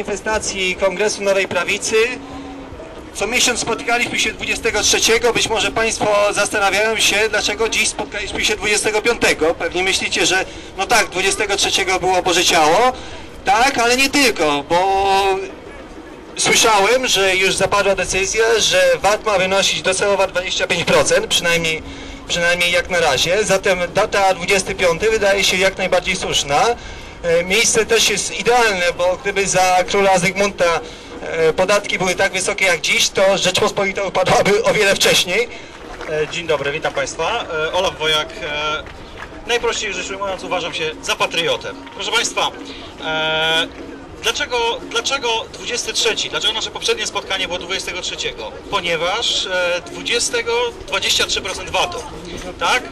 manifestacji Kongresu Nowej Prawicy. Co miesiąc spotykaliśmy się 23. Być może Państwo zastanawiają się, dlaczego dziś spotkaliśmy się 25. Pewnie myślicie, że no tak, 23 było Boże Ciało. Tak, ale nie tylko, bo słyszałem, że już zapadła decyzja, że VAT ma wynosić docelowo 25%, przynajmniej, przynajmniej jak na razie. Zatem data 25 wydaje się jak najbardziej słuszna. E, Miejsce też jest idealne, bo gdyby za króla Zygmunta e, podatki były tak wysokie jak dziś, to Rzeczpospolita upadłaby o wiele wcześniej. E, Dzień dobry, witam Państwa. Olaf Wojak. Najprościej rzecz ujmując, uważam się za patriotę. Proszę Państwa, dlaczego, dlaczego 23? Dlaczego nasze poprzednie spotkanie było 23? Ponieważ e, 20, 23% VAT-u, tak?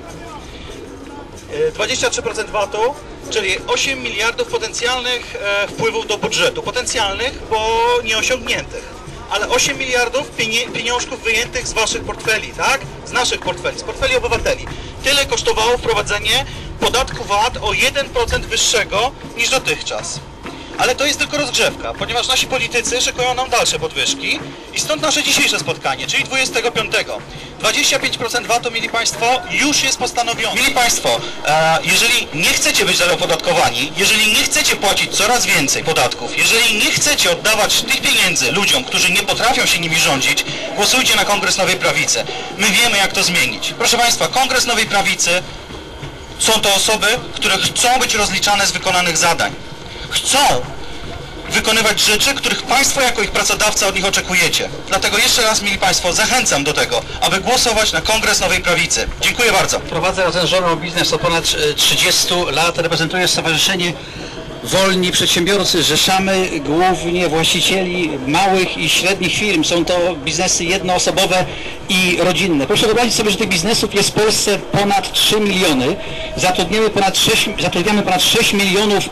E, 23% VAT-u, czyli 8 miliardów potencjalnych e, wpływów do budżetu. Potencjalnych, bo nieosiągniętych. Ale 8 miliardów pieniążków wyjętych z waszych portfeli, tak? Z naszych portfeli, z portfeli obywateli. Tyle kosztowało wprowadzenie podatku VAT o 1% wyższego niż dotychczas. Ale to jest tylko rozgrzewka, ponieważ nasi politycy szykują nam dalsze podwyżki i stąd nasze dzisiejsze spotkanie, czyli 25. 25% VAT-u, mieli Państwo, już jest postanowione. Mieli Państwo, e, jeżeli nie chcecie być dalej opodatkowani, jeżeli nie chcecie płacić coraz więcej podatków, jeżeli nie chcecie oddawać tych pieniędzy ludziom, którzy nie potrafią się nimi rządzić, głosujcie na Kongres Nowej Prawicy. My wiemy, jak to zmienić. Proszę Państwa, Kongres Nowej Prawicy są to osoby, które chcą być rozliczane z wykonanych zadań. Chcą wykonywać rzeczy, których Państwo jako ich pracodawca od nich oczekujecie. Dlatego jeszcze raz, mili Państwo, zachęcam do tego, aby głosować na Kongres Nowej Prawicy. Dziękuję bardzo. Prowadzę razem z żoną biznes od ponad e, 30 lat. Reprezentuję Stowarzyszenie Wolni Przedsiębiorcy. Rzeszamy głównie właścicieli małych i średnich firm. Są to biznesy jednoosobowe i rodzinne. Proszę wyobrazić sobie, że tych biznesów jest w Polsce ponad 3 miliony. Zatrudniamy ponad 6, zatrudniamy ponad 6 milionów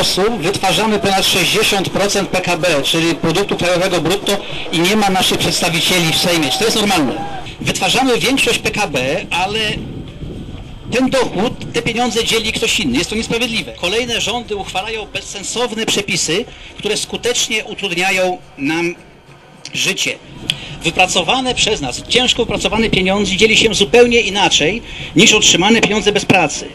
osób, wytwarzamy ponad 60% PKB, czyli produktu krajowego brutto i nie ma naszych przedstawicieli w Sejmie. Czy to jest normalne? Wytwarzamy większość PKB, ale ten dochód, te pieniądze dzieli ktoś inny. Jest to niesprawiedliwe. Kolejne rządy uchwalają bezsensowne przepisy, które skutecznie utrudniają nam życie. Wypracowane przez nas, ciężko wypracowane pieniądze dzieli się zupełnie inaczej niż otrzymane pieniądze bez pracy.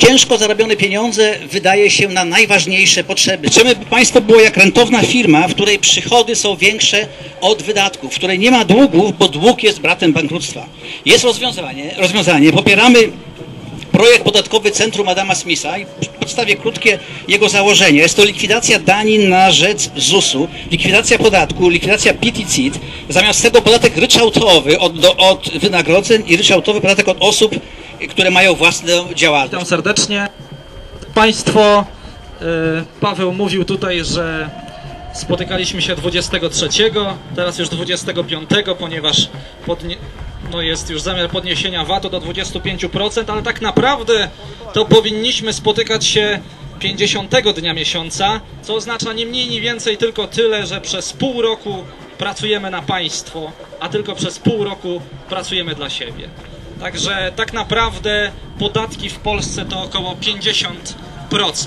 Ciężko zarobione pieniądze wydaje się na najważniejsze potrzeby. Chcemy, by państwo było jak rentowna firma, w której przychody są większe od wydatków, w której nie ma długów, bo dług jest bratem bankructwa. Jest rozwiązanie, rozwiązanie. popieramy projekt podatkowy Centrum Adama Smitha i przedstawię krótkie jego założenie. Jest to likwidacja danin na rzecz ZUS-u, likwidacja podatku, likwidacja PIT i CIT. Zamiast tego podatek ryczałtowy od, do, od wynagrodzeń i ryczałtowy podatek od osób, które mają własną działalność. Witam serdecznie. Państwo, y, Paweł mówił tutaj, że spotykaliśmy się 23, teraz już 25, ponieważ podnie, no jest już zamiar podniesienia VAT-u do 25%, ale tak naprawdę to powinniśmy spotykać się 50 dnia miesiąca, co oznacza nie mniej, nie więcej tylko tyle, że przez pół roku pracujemy na państwo, a tylko przez pół roku pracujemy dla siebie. Także tak naprawdę podatki w Polsce to około 50%.